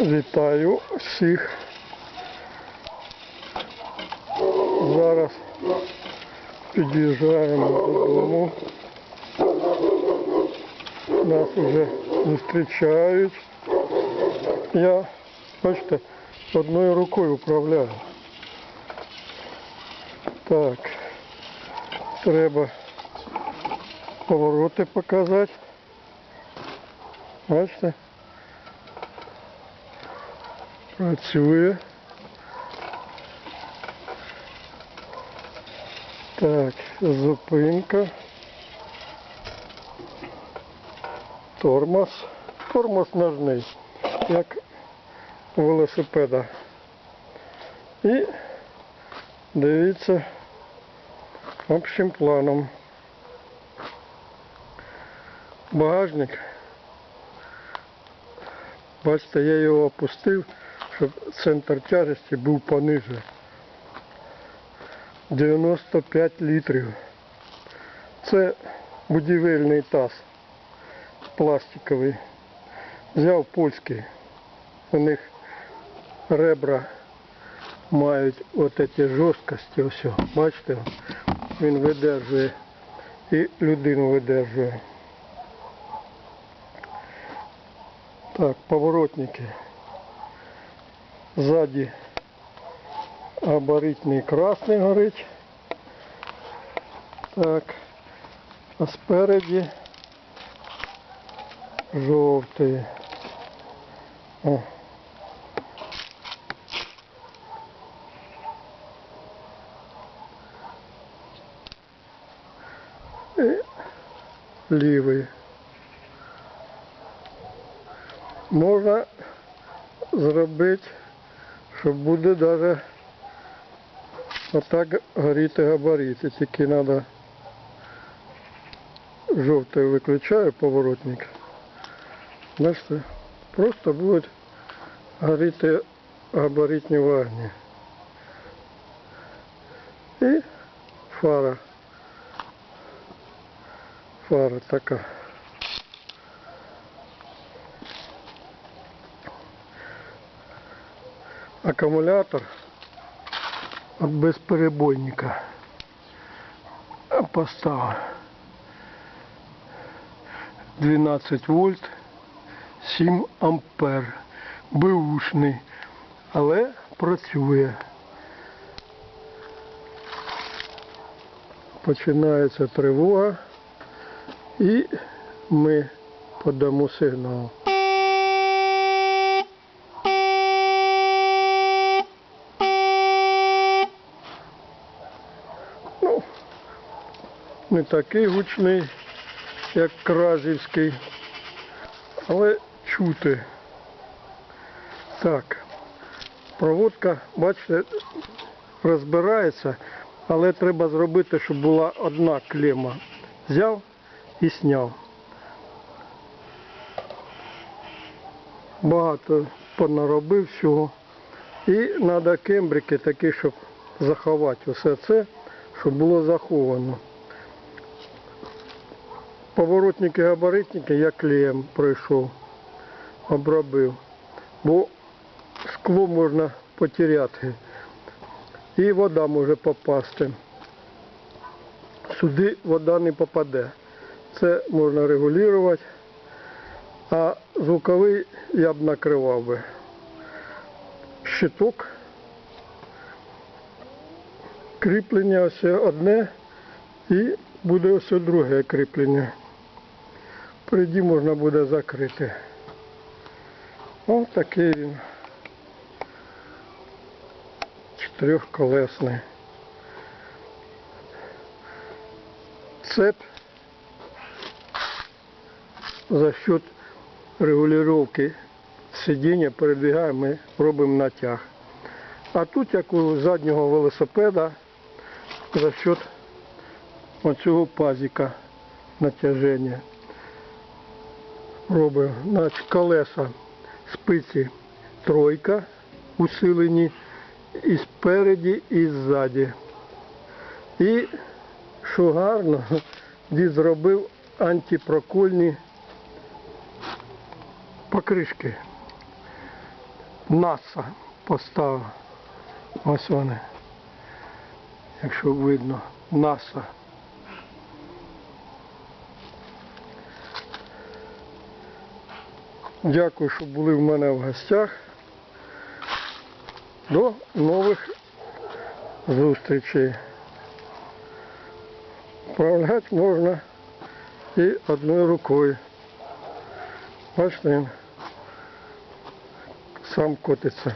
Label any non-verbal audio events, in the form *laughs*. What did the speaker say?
Вітаю всіх. Зараз під'їжджаємо додому. Нас вже зустрічають. Я, бачите, одною рукою управляю. Так, треба повороти показати. Бачите? Працює. Так, зупинка. Тормоз. Тормоз ножний, як у велосипеда. І дивіться общим планом. Багажник. Бачите, я його опустив, щоб центр тяжесті був пониже. 95 літрів. Це будівельний таз пластиковий. Взяв польський. У них ребра мають от ці жорсткості. Ось, бачите, він видержує і людину видержує. Так, поворотники. Сзади габаритний красний горить. Так. А спереді жовтий. О. І лівий. Можна зробити, що буде навіть отак горіти габарити. Тільки треба жовтий виключаю поворотник. Бачите, просто будуть горіти габаритні вогні. І фара. Фара така. Аккумулятор от безперебойника поставив 12 вольт 7 ампер. Беушний але працює. Починається тривога. І ми подамо сигнал не такий гучний, як Кразівський, але чути. Так, проводка, бачите, розбирається, але треба зробити, щоб була одна клема. Взяв і зняв. Багато понаробив всього. І треба кембрики такі, щоб заховати усе це, щоб було заховано. Поворотники, габаритники я клеєм пройшов, обробив. Бо скло можна потеряти. І вода може попасти. Сюди вода не попаде. Це можна регулювати. А звуковий я б накривав би. Щиток. Кріплення ось одне і буде ось друге кріплення. Впереді можна буде закрити. Ось такий він. Чотирьохколесний. Цеп за счет регулировки сидіння передвигаємо, ми робимо натяг. А тут, як у заднього велосипеда, за счет оцього пазика натяження робимо. Значить, колеса спиці тройка усилені і спереді, і ззаді. І що гарно, *laughs* дід зробив антипрокольні покришки. НАСА поставив. Ось вони. Якщо видно, НАСА. Дякую, що були в мене в гостях. До нових зустрічей. Управляти можна і одною рукою. Бачите, сам котиться.